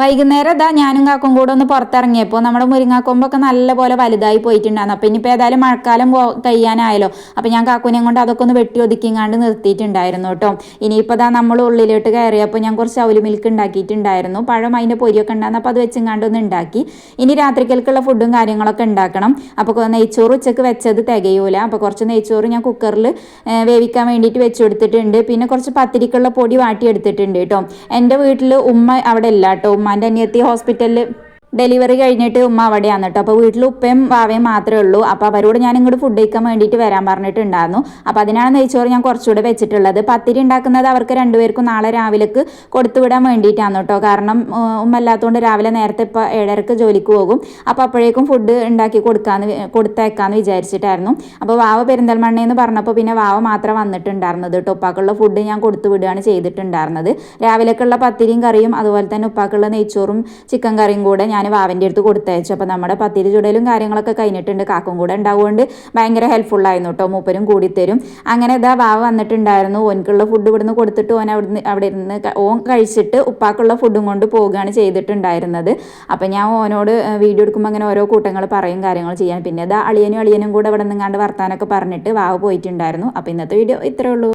വൈകുന്നേരം ഇതാ ഞാനും കാക്കും കൂടെ ഒന്ന് പുറത്തിറങ്ങിയപ്പോൾ നമ്മുടെ മുരിങ്ങാക്കൊമ്പൊക്കെ നല്ലപോലെ വലുതായി പോയിട്ടുണ്ടായിരുന്നു. അപ്പം ഇനിയിപ്പോൾ ഏതായാലും മഴക്കാലം പോ കഴിയാനായല്ലോ. അപ്പം ഞാൻ കാക്കുനെയും കൊണ്ട് അതൊക്കെ ഒന്ന് വെട്ടി ഒതുക്കിങ്ങാണ്ട് നിർത്തിയിട്ടുണ്ടായിരുന്നു കേട്ടോ. ഇനിയിപ്പോൾ ഇതാ നമ്മൾ ഉള്ളിലോട്ട് കയറിയപ്പോൾ ഞാൻ കുറച്ച് അവൽ മിൽക്ക് ഉണ്ടാക്കിയിട്ടുണ്ടായിരുന്നു. പഴം അതിന്റെ പൊരിയൊക്കെ ഉണ്ടായിരുന്നു. അപ്പോൾ അത് വെച്ചിങ്ങാണ്ട് ഒന്ന് ഉണ്ടാക്കി. ഇനി രാത്രിക്കൽക്കുള്ള ഫുഡും കാര്യങ്ങളൊക്കെ ഉണ്ടാക്കണം. അപ്പോൾ നെയ്ച്ചോറ് ഉച്ചയ്ക്ക് വെച്ചത് തികയൂല. അപ്പോൾ കുറച്ച് നെയ്ച്ചോറ് ഞാൻ കുക്കറിൽ വേവിക്കാൻ വേണ്ടിയിട്ട് വെച്ച് കൊടുത്തിട്ടുണ്ട്. പിന്നെ കുറച്ച് പത്തിരിക്കുള്ള പൊടി വാട്ടിയെടുത്തിട്ടുണ്ട് കേട്ടോ. എന്റെ വീട്ടിൽ ഉമ്മ അവിടെ ഇല്ല കേട്ടോ. ഉമ്മാന്റെ അനിയത്തി ഹോസ്പിറ്റലിൽ ഡെലിവറി കഴിഞ്ഞിട്ട് ഉമ്മ അവിടെയാണ് കേട്ടോ അപ്പോൾ വീട്ടിൽ ഉപ്പയും വാവയും മാത്രമേ ഉള്ളൂ. അപ്പോൾ അവരോട് ഞാൻ ഇങ്ങോട്ട് ഫുഡ് കഴിക്കാൻ വേണ്ടിയിട്ട് വരാൻ പറഞ്ഞിട്ടുണ്ടായിരുന്നു. അപ്പോൾ അതിനാണ് നെയ്ച്ചോറ് ഞാൻ കുറച്ചുകൂടെ വെച്ചിട്ടുള്ളത്. പത്തിരി ഉണ്ടാക്കുന്നത് അവർക്ക് രണ്ടുപേർക്കും നാളെ രാവിലേക്ക് കൊടുത്തുവിടാൻ വേണ്ടിയിട്ടാണ് കേട്ടോ കാരണം ഉമ്മ അല്ലാത്തതുകൊണ്ട് രാവിലെ നേരത്തെ ഇപ്പോൾ ഏഴരക്ക് ജോലിക്ക് പോകും. അപ്പോൾ അപ്പോഴേക്കും ഫുഡ് ഉണ്ടാക്കി കൊടുക്കാമെന്ന് കൊടുത്തേക്കാമെന്ന് വിചാരിച്ചിട്ടായിരുന്നു. അപ്പോൾ വാവ പെരിന്തൽമണ്ണയെന്ന് പറഞ്ഞപ്പോൾ പിന്നെ വാവ മാത്രം വന്നിട്ടുണ്ടായിരുന്നത് കേട്ടോ ഉപ്പാക്കുള്ള ഫുഡ് ഞാൻ കൊടുത്തു വിടുകയാണ് ചെയ്തിട്ടുണ്ടായിരുന്നത്. രാവിലേക്കുള്ള പത്തിരിയും കറിയും അതുപോലെ തന്നെ ഉപ്പാക്കുള്ള നെയ്ച്ചോറും ചിക്കൻ കറിയും കൂടെ ഞാൻ വാവന്റെ അടുത്ത് കൊടുത്തയച്ചു. അപ്പോൾ നമ്മുടെ പത്തിരി ചുടലും കാര്യങ്ങളൊക്കെ കഴിഞ്ഞിട്ടുണ്ട്. കാക്കും കൂടെ ഉണ്ടാവുകൊണ്ട് ഭയങ്കര ഹെൽപ്ഫുള്ളായിരുന്നു കേട്ടോ മൂപ്പരും കൂടി തരും അങ്ങനെ ഇതാ വാവ വന്നിട്ടുണ്ടായിരുന്നു. ഓനക്കുള്ള ഫുഡ് ഇവിടുന്ന് കൊടുത്തിട്ട് ഓൻ അവിടുന്ന് അവിടെ ഇരുന്ന് ഓൻ കഴിച്ചിട്ട് ഉപ്പാക്കുള്ള ഫുഡും കൊണ്ട് പോവുകയാണ് ചെയ്തിട്ടുണ്ടായിരുന്നത്. അപ്പം ഞാൻ ഓനോട് വീഡിയോ എടുക്കുമ്പോൾ അങ്ങനെ ഓരോ കൂട്ടങ്ങൾ പറയും കാര്യങ്ങൾ ചെയ്യാൻ. പിന്നെ ഇതാ അളിയനും അളിയനും കൂടെ ഇവിടെ നിന്നാണ്ട് വർത്താനൊക്കെ പറഞ്ഞിട്ട് വാവ് പോയിട്ടുണ്ടായിരുന്നു. അപ്പോൾ ഇന്നത്തെ വീഡിയോ ഇത്രയേ ഉള്ളൂ.